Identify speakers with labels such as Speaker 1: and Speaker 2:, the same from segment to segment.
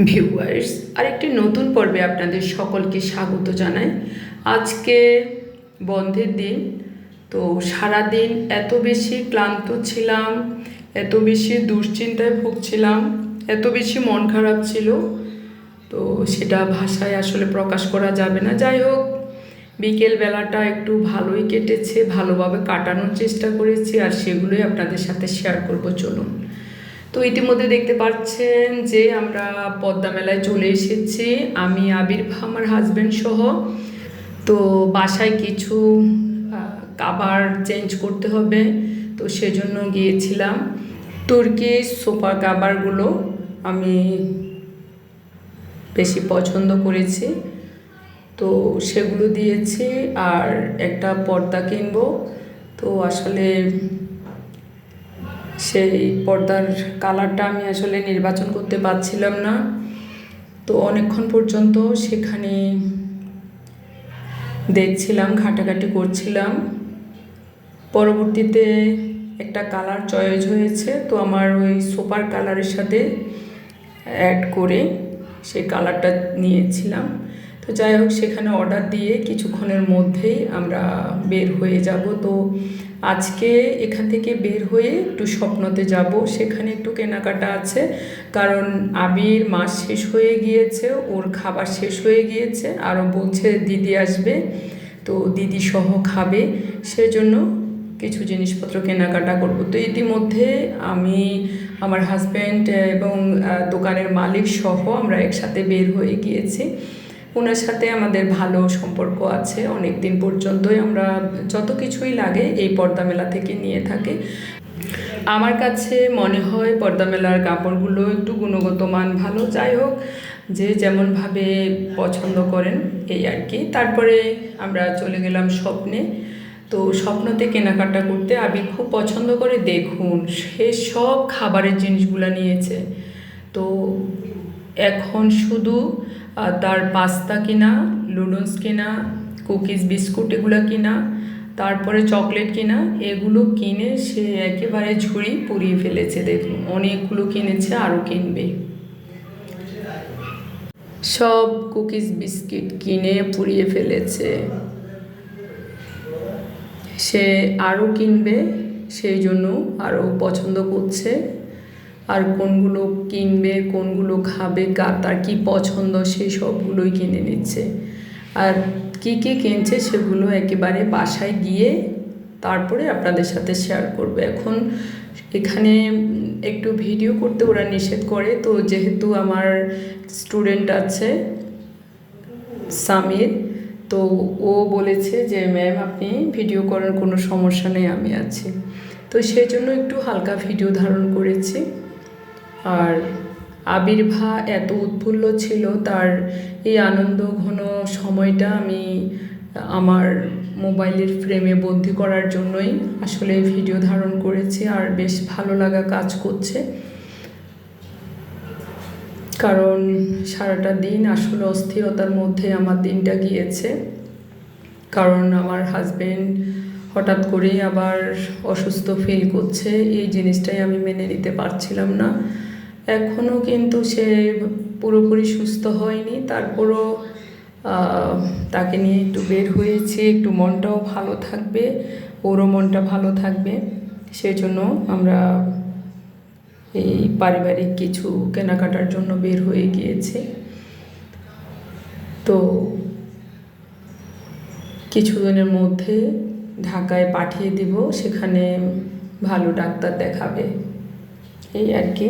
Speaker 1: Viewers আরেকটি নতুন পর্বে আপনাদের সকলকে স্বাগত জানাই। আজকে বন্ধের দিন, তো সারাদিন এত বেশি ক্লান্ত ছিলাম, এত বেশি দুশ্চিন্তায় ভুগছিলাম, এত বেশি মন খারাপ ছিল, তো সেটা ভাষায় আসলে প্রকাশ করা যাবে না। যাই হোক, বিকেল বেলাটা একটু ভালোই কেটেছে, ভালোভাবে কাটানোর চেষ্টা করেছি, আর সেগুলোই আপনাদের সাথে শেয়ার করব। চলুন তো ইতিমধ্যে দেখতে পাচ্ছেন যে আমরা পদ্মা মেলায় চলে এসেছি। আমি, আবির, আমার হাজব্যান্ড সহ। তো বাসায় কিছু কাবার চেঞ্জ করতে হবে। তো সেজন্য গিয়েছিলাম। তুর্কি সোফা কাবারগুলো আমি বেশি পছন্দ করেছি। তো সেগুলো দিয়েছি। আর একটা পর্দা কিনবো। তো আসলে সেই পর্দার কালারটা আমি আসলে নির্বাচন করতে পারছিলাম না। তো অনেকক্ষণ পর্যন্ত সেখানে দেখছিলাম, ঘাটাঘাটি করছিলাম। পরবর্তীতে একটা কালার চয়েস হয়েছে, তো আমার ওই সোপার কালারের সাথে অ্যাড করে সেই কালারটা নিয়েছিলাম। তো যাই হোক, সেখানে অর্ডার দিয়ে কিছুক্ষণের মধ্যেই আমরা বের হয়ে যাব। তো আজকে এখান থেকে বের হয়ে একটু স্বপ্নতে যাব। সেখানে একটু কেনাকাটা আছে। কারণ আবির মাস শেষ হয়ে গিয়েছে, ওর খাবার শেষ হয়ে গিয়েছে। আরও বলছে, দিদি আসবে। তো দিদি সহ খাবে। সেজন্য কিছু জিনিসপত্র কেনাকাটা করব। তো ইতিমধ্যে আমি, আমার হাজব্যান্ড এবং দোকানের মালিক সহ আমরা একসাথে বের হয়ে গিয়েছি। ওনার সাথে আমাদের ভালো সম্পর্ক আছে অনেক দিন পর্যন্তই আমরা যত কিছুই লাগে এই পর্দা মেলা থেকে নিয়ে থাকি। আমার কাছে মনে হয় পর্দা মেলার কাপড়গুলো একটু গুণগত মান ভালো, যাই হোক, যে যেমনভাবে পছন্দ করেন এই আর কি। তারপরে আমরা চলে গেলাম স্বপ্নে। তো স্বপ্নতে কেনাকাটা করতে আবির খুব পছন্দ করে, দেখুন সে সব খাবারের জিনিসগুলো নিয়েছে। তো এখন শুধু তার পাস্তা কিনা লুডন্স কিনা কুকিজ বিস্কুট এগুলো কিনা, তারপরে চকলেট কিনা, এগুলো কিনে সে একেবারে ঝুড়ি পুড়িয়ে ফেলেছে, দেখুন, অনেকগুলো কিনেছে আরও কিনবে। সব কুকিজ বিস্কিট কিনে পুড়িয়ে ফেলেছে। সে আরও কিনবে, সেই জন্য আরও পছন্দ করছে। আর কোনগুলো কিনবে, কোনগুলো খাবে কার তার কী পছন্দ সেই সবগুলোই কিনে নিচ্ছে। আর কী কী কিনছে সেগুলো একেবারে বাসায় গিয়ে তারপরে আপনাদের সাথে শেয়ার করবে। এখন এখানে একটু ভিডিও করতে ওরা নিষেধ করে। তো যেহেতু আমার স্টুডেন্ট আছে, সামির, তো ও বলেছে যে ম্যাম আপনি ভিডিও করার কোনো সমস্যা নেই, আমি আছি। তো সেই জন্য একটু হালকা ভিডিও ধারণ করেছি। আর আবির্ভা এত উৎফুল্ল ছিল তার এই আনন্দ ঘন সময়টা আমি আমার মোবাইলের ফ্রেমে বন্দি করার জন্যই আসলে ভিডিও ধারণ করেছি আর বেশ ভালো লাগা কাজ করছে। কারণ সারাটা দিন আসলে অস্থিরতার মধ্যে আমার দিনটা গিয়েছে। কারণ আমার হাজবেন্ড হঠাৎ করেই আবার অসুস্থ ফিল করছে, এই জিনিসটাই আমি মেনে নিতে পারছিলাম না। এখনও কিন্তু সে পুরোপুরি সুস্থ হয়নি। তারপরও তাকে নিয়ে একটু বের হয়েছি, একটু মনটাও ভালো থাকবে, ওরও মনটা ভালো থাকবে। সেজন্য আমরা এই পারিবারিক কিছু কেনাকাটার জন্য বের হয়ে গিয়েছি। তো কিছুদিনের মধ্যে ঢাকায় পাঠিয়ে দিব, সেখানে ভালো ডাক্তার দেখাবে। এই আর কি।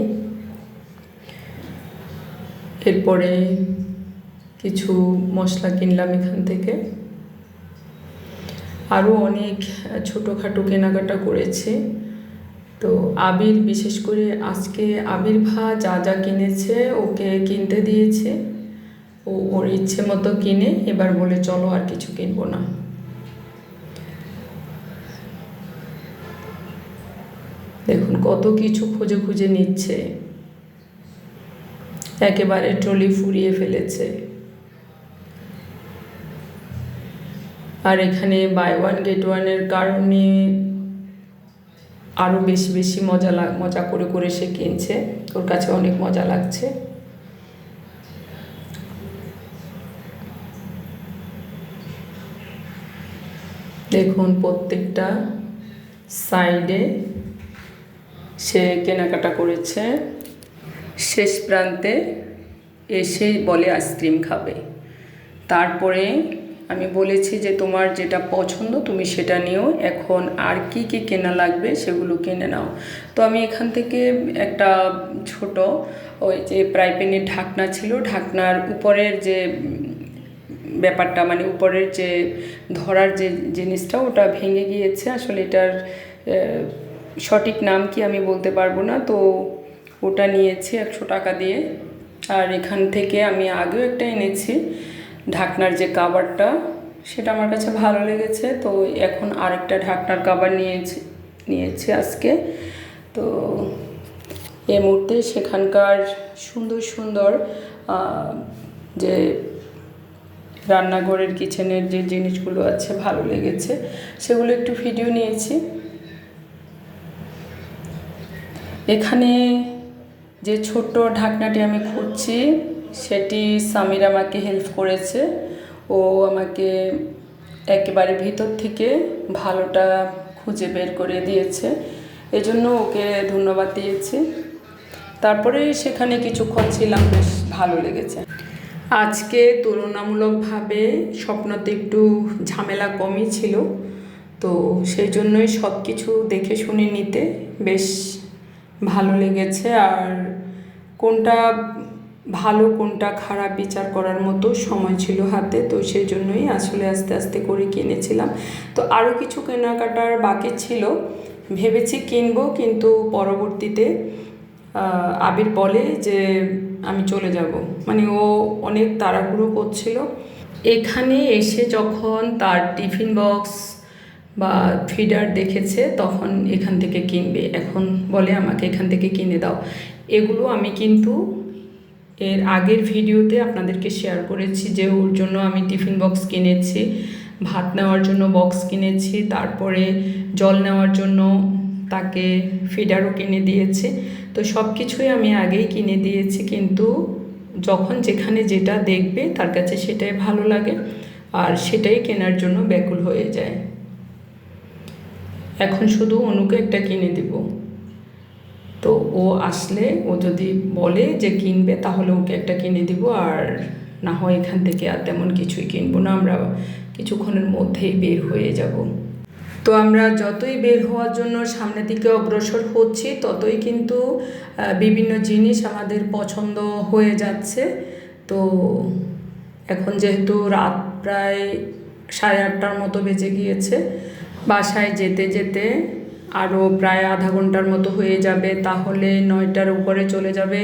Speaker 1: এরপরে কিছু মশলা কিনলাম এখান থেকে। আরও অনেক ছোটোখাটো কেনাকাটা করেছি। তো আবির, বিশেষ করে আজকে আবির্ভা যা যা কিনেছে, ওকে কিনতে দিয়েছে। ও ওর ইচ্ছে মতো কিনে, এবার বলে চলো আর কিছু কিনবো না। দেখুন কত কিছু খুঁজে খুঁজে নিচ্ছে। একেবারে ট্রলি ফুরিয়ে ফেলেছে। আর এখানে বাই ওয়ান গেট ওয়ানের কারণে আরও বেশি বেশি মজা লাগ মজা করে করে সে কিনছে। ওর কাছে অনেক মজা লাগছে। দেখুন প্রত্যেকটা সাইডে সে কেনাকাটা করেছে। শেষ প্রান্তে এসে বলে আইসক্রিম খাবে। তারপরে আমি বলেছি যে, তোমার যেটা পছন্দ তুমি সেটা নিও। এখন আর কি কি কেনা লাগবে সেগুলো কিনে নাও। তো আমি এখান থেকে একটা ছোট ওই যে প্রাইপেনের ঢাকনা ছিল। ঢাকনার উপরের যে ব্যাপারটা মানে উপরের যে ধরার যে জিনিসটা, ওটা ভেঙে গিয়েছে। আসলে এটার সঠিক নাম কি আমি বলতে পারব না। তো ওটা নিয়েছি একশো টাকা দিয়ে। আর এখান থেকে আমি আগেও একটা এনেছি, ঢাকনার যে কাভারটা সেটা আমার কাছে ভালো লেগেছে। তো এখন আরেকটা ঢাকনার কাভার নিয়েছি নিয়েছি আজকে। তো এই মুহূর্তে সেখানকার সুন্দর সুন্দর যে রান্নাঘরের কিচেনের যে জিনিসগুলো আছে ভালো লেগেছে। সেগুলো একটু ভিডিও নিয়েছি। এখানে যে ছোট্ট ঢাকনাটি আমি খুঁজছি, সেটি সামির আমাকে হেল্প করেছে। ও আমাকে একেবারে ভিতর থেকে ভালোটা খুঁজে বের করে দিয়েছে। এজন্য ওকে ধন্যবাদ দিয়েছি। তারপরে সেখানে কিছুক্ষণ ছিলাম, বেশ ভালো লেগেছে। আজকে তুলনামূলকভাবে স্বপ্নতে একটু ঝামেলা কমই ছিল। তো সেই জন্যই সব কিছু দেখে শুনে নিতে বেশ ভালো লেগেছে আর কোনটা ভালো, কোনটা খারাপ বিচার করার মতো সময় ছিল হাতে, তো সেই জন্যই আসলে আস্তে আস্তে করে কিনেছিলাম। তো আরও কিছু কেনাকাটার বাকি ছিল। ভেবেছি কিনবো, কিন্তু পরবর্তীতে আবির বলে যে আমি চলে যাব। মানে ও অনেক তাড়াহুড়ো করছিল। এখানে এসে যখন তার টিফিন বক্স বা ফিডার দেখেছে, তখন এখান থেকে কিনবে। এখন বলে আমাকে, এখান থেকে কিনে দাও। এগুলো আমি কিন্তু এর আগের ভিডিওতে আপনাদেরকে শেয়ার করেছি যে ওর জন্য আমি টিফিন বক্স কিনেছি, ভাত নেওয়ার জন্য বক্স কিনেছি, তারপরে জল নেওয়ার জন্য তাকে ফিডারও কিনে দিয়েছে। তো সব কিছুই আমি আগেই কিনে দিয়েছি, কিন্তু যখন যেখানে যেটা দেখবে, তার কাছে সেটাই ভালো লাগে। আর সেটাই কেনার জন্য ব্যাকুল হয়ে যায়। এখন শুধু অনুকে একটা কিনে দেব। তো ও আসলে, ও যদি বলে যে কিনবে, তাহলে ওকে একটা কিনে দিব, আর না হয় এখান থেকে আর তেমন কিছুই কিনবো না, আমরা কিছুক্ষণের মধ্যেই বের হয়ে যাব। তো আমরা যতই বের হওয়ার জন্য সামনের দিকে অগ্রসর হচ্ছি, ততই কিন্তু বিভিন্ন জিনিস আমাদের পছন্দ হয়ে যাচ্ছে। তো এখন যেহেতু রাত প্রায় সাড়ে আটটার মতো বেজে গিয়েছে বাসায় যেতে যেতে আরও প্রায় আধা ঘণ্টার মতো হয়ে যাবে, তাহলে নয়টার উপরে চলে যাবে।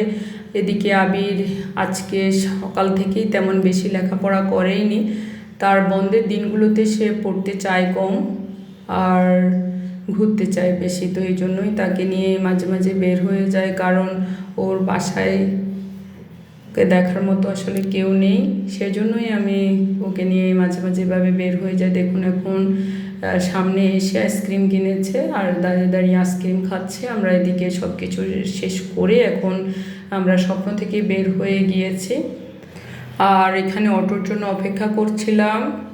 Speaker 1: এদিকে আবির আজকে সকাল থেকেই তেমন বেশি লেখাপড়া করেইনি। তার বন্ধের দিনগুলোতে সে পড়তে চায় কম আর ঘুরতে চায় বেশি, তো এই জন্যই তাকে নিয়ে মাঝে মাঝে বের হয়ে যায়। কারণ ওর বাসায় ওকে দেখার মতো আসলে কেউ নেই। সেজন্যই আমি ওকে নিয়ে মাঝে মাঝে এভাবে বের হয়ে যায় দেখুন এখন সামনে এসে আইসক্রিম কিনেছে আর দাঁড়িয়ে দাঁড়িয়ে আইসক্রিম খাচ্ছে। আমরা এদিকে সব কিছু শেষ করে এখন আমরা স্বপ্ন থেকে বের হয়ে গিয়েছি। আর এখানে অটোর জন্য অপেক্ষা করছিলাম।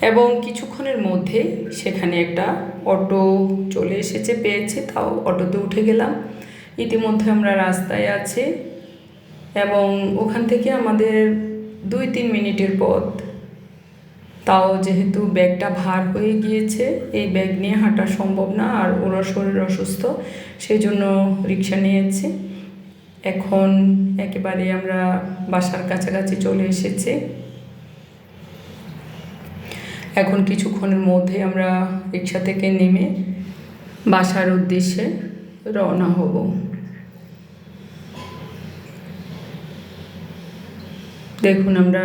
Speaker 1: এবং কিছুক্ষণের মধ্যে সেখানে একটা অটো চলে এসেছে, পেয়েছে, তাও অটোতে উঠে গেলাম। ইতিমধ্যে আমরা রাস্তায় আছি এবং ওখান থেকে আমাদের দুই তিন মিনিটের পথ। তাও যেহেতু ব্যাগটা ভার হয়ে গিয়েছে, এই ব্যাগ নিয়ে হাঁটা সম্ভব না আর ওরা শরীর অসুস্থ সেই জন্য রিক্সা নিয়েছি। এখন একেবারে আমরা বাসার কাছাকাছি চলে এসেছি। এখন কিছুক্ষণের মধ্যে আমরা রিক্সা থেকে নেমে বাসার উদ্দেশ্যে রওনা হব। দেখুন, আমরা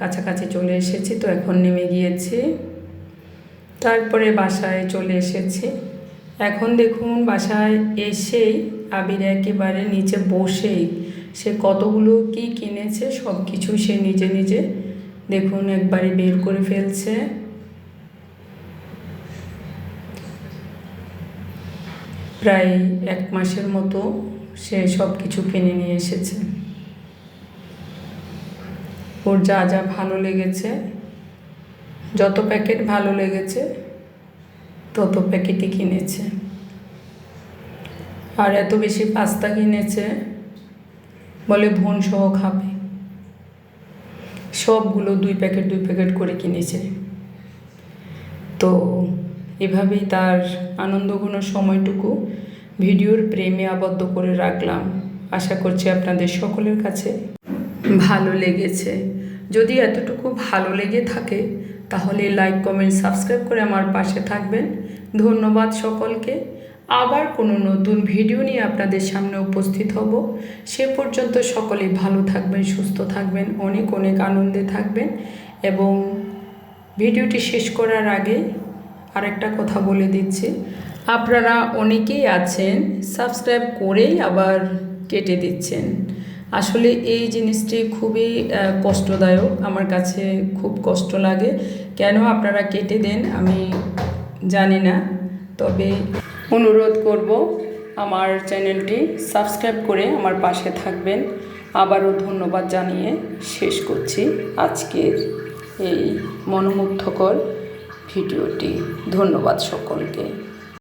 Speaker 1: কাছাকাছি চলে এসেছি তো এখন নেমে গিয়েছি। তারপরে বাসায় চলে এসেছি। এখন দেখুন, বাসায় এসেই আবির একেবারে নিচে বসেই সে কতগুলো কি কিনেছে সব কিছু সে নিজে নিজে দেখুন, একবারে বের করে ফেলছে। প্রায় এক মাসের মতো সে সব কিছু কিনে নিয়ে এসেছে। ওর যা যা ভালো লেগেছে, যত প্যাকেট ভালো লেগেছে, তত প্যাকেটই কিনেছে। আর এত বেশি পাস্তা কিনেছে, বলে বোন সহ খাবে। সবগুলো দুই প্যাকেট দুই প্যাকেট করে কিনেছে। তো এভাবেই তার আনন্দঘন সময়টুকু ভিডিওর প্রেমে আবদ্ধ করে রাখলাম। আশা করছি আপনাদের সকলের কাছে ভালো লেগেছে। যদি এতটুকু ভালো লেগে থাকে, তাহলে লাইক কমেন্ট সাবস্ক্রাইব করে আমার পাশে থাকবেন। ধন্যবাদ সকলকে। আবার কোনো নতুন ভিডিও নিয়ে আপনাদের সামনে উপস্থিত হব। সে পর্যন্ত সকলে ভালো থাকবেন, সুস্থ থাকবেন, অনেক অনেক আনন্দে থাকবেন। এবং ভিডিওটি শেষ করার আগে আরেকটা কথা বলে দিচ্ছি। আপনারা অনেকেই আছেন সাবস্ক্রাইব করেই আবার কেটে দিচ্ছেন। আসলে এই জিনিসটি খুবই কষ্টদায়ক। আমার কাছে খুব কষ্ট লাগে। কেন আপনারা কেটে দেন আমি জানি না। তবে অনুরোধ করব আমার চ্যানেলটি সাবস্ক্রাইব করে আমার পাশে থাকবেন। আবারও ধন্যবাদ জানিয়ে শেষ করছি আজকের এই মনোমুগ্ধকর ভিডিওটি। ধন্যবাদ সকলকে।